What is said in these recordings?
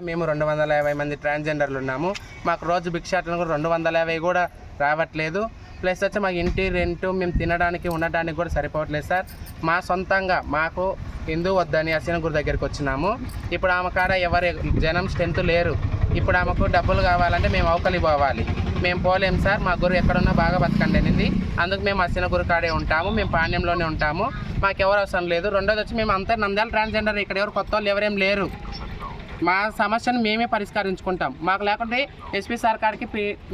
మేము రెండు వందల యాభై మంది ట్రాన్స్జెండర్లు ఉన్నాము. మాకు రోజు భిక్షాటన కూడా రెండు వందల యాభై కూడా రావట్లేదు. ప్లస్ వచ్చి మాకు ఇంటి రెంటు మేము తినడానికి ఉండడానికి కూడా సరిపోవట్లేదు సార్. మా సొంతంగా మాకు హిందూ వద్దని అసినగురు దగ్గరికి వచ్చినాము. ఇప్పుడు ఆమె కాడ ఎవరు జనం స్ట్రెంత్ లేరు. ఇప్పుడు ఆమెకు డబ్బులు కావాలంటే మేము అవకలి పోవాలి. మేము పోలేం సార్ మా గురు ఎక్కడున్నా బాగా బతకండి అనేది. అందుకు మేము అసిన గురు కాడే ఉంటాము. మేము పాణ్యంలోనే ఉంటాము. మాకు ఎవరు అవసరం లేదు. రెండోది వచ్చి మేము అంతా నంద్యాల ట్రాన్స్జెండర్ ఇక్కడ ఎవరు కొత్త వాళ్ళు ఎవరేం లేరు. మా సమస్యను మేమే పరిష్కరించుకుంటాం. మాకు లేకుంటే ఎస్పీ సార్ కాడికి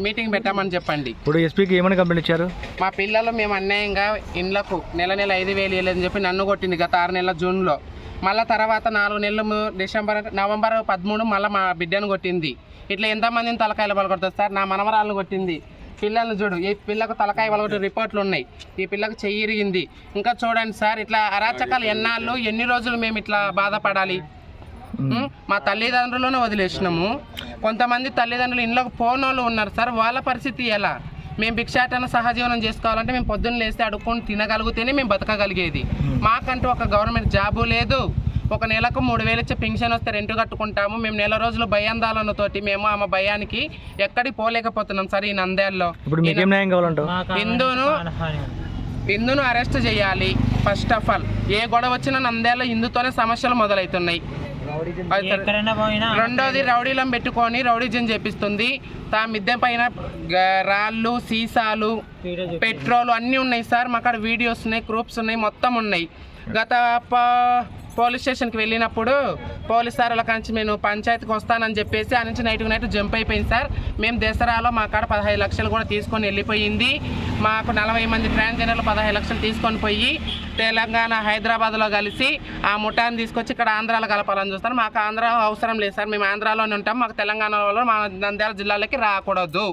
మీటింగ్ పెట్టామని చెప్పండి. ఇప్పుడు ఎస్పీకి ఏమని కంప్లైంట్ ఇచ్చారు? మా పిల్లలు మేము అన్యాయంగా ఇండ్లకు నెల నెల ఐదు వేలు ఇవ్వలేదని చెప్పి నన్ను కొట్టింది గత ఆరు నెలల జూన్లో. మళ్ళీ తర్వాత నాలుగు నెలలు డిసెంబర్ నవంబర్ పదమూడు మళ్ళీ మా బిడ్డను కొట్టింది. ఇట్లా ఎంతమందిని తలకాయలు పలకొడుతుంది సార్? నా మనమరాలను కొట్టింది. పిల్లల్ని చూడు ఈ పిల్లకు తలకాయ పలగొట్టే రిపోర్ట్లు ఉన్నాయి. ఈ పిల్లకు చెయ్యి ఇరిగింది. ఇంకా చూడండి సార్ ఇట్లా అరాచకాలు ఎన్నాళ్ళు ఎన్ని రోజులు మేము ఇట్లా బాధపడాలి? మా తల్లిదండ్రులను వదిలేసినాము. కొంతమంది తల్లిదండ్రులు ఇంట్లోకి పోనోళ్ళు ఉన్నారు. సార్ వాళ్ళ పరిస్థితి ఎలా? మేము భిక్షాటన సహజీవనం చేసుకోవాలంటే మేము పొద్దున్న లేస్తే అడుక్కొని తినగలిగితేనే మేము బతకగలిగేది. మాకంటూ ఒక గవర్నమెంట్ జాబు లేదు. ఒక నెలకు మూడు వేలు ఇచ్చే పెన్షన్ వస్తే రెంట్ కట్టుకుంటాము. మేము నెల రోజులు భయాందోళనతోటి మేము ఆమె భయానికి ఎక్కడికి పోలేకపోతున్నాం సార్ ఈ నంద్యాల్లో. కావాలంటావు? హిందూను హిందూను అరెస్ట్ చేయాలి. ఫస్ట్ ఆఫ్ ఆల్ ఏ గొడవ వచ్చినా నంద్యాల హిందూతోనే సమస్యలు మొదలవుతున్నాయి. రెండోది రౌడీలను పెట్టుకొని రౌడీజం చేపిస్తుంది. తా మిద్దె పైన రాళ్ళు సీసాలు పెట్రోల్ అన్నీ ఉన్నాయి సార్. మా కాడ వీడియోస్ ఉన్నాయి గ్రూప్స్ ఉన్నాయి మొత్తం ఉన్నాయి. గత పోలీస్ స్టేషన్కి వెళ్ళినప్పుడు పోలీస్ సార్ వాళ్ళ నుంచి నేను పంచాయతీకి వస్తానని చెప్పేసి ఆ నుంచి నైట్కి నైట్ జంప్ అయిపోయింది సార్. మేము దసరాలో మా కాడ పదహైదు లక్షలు కూడా తీసుకొని వెళ్ళిపోయింది. మాకు నలభై మంది ట్రాన్స్జెండర్లు పదహైదు లక్షలు తీసుకొని పోయి తెలంగాణ హైదరాబాద్లో కలిసి ఆ ముఠాన్ని తీసుకొచ్చి ఇక్కడ ఆంధ్రాలో కలపాలని చూస్తారు. మాకు ఆంధ్ర అవసరం లేదు సార్. మేము ఆంధ్రాలోనే ఉంటాం. మాకు తెలంగాణలో మా నంద్యాల జిల్లాలోకి రాకూడదు.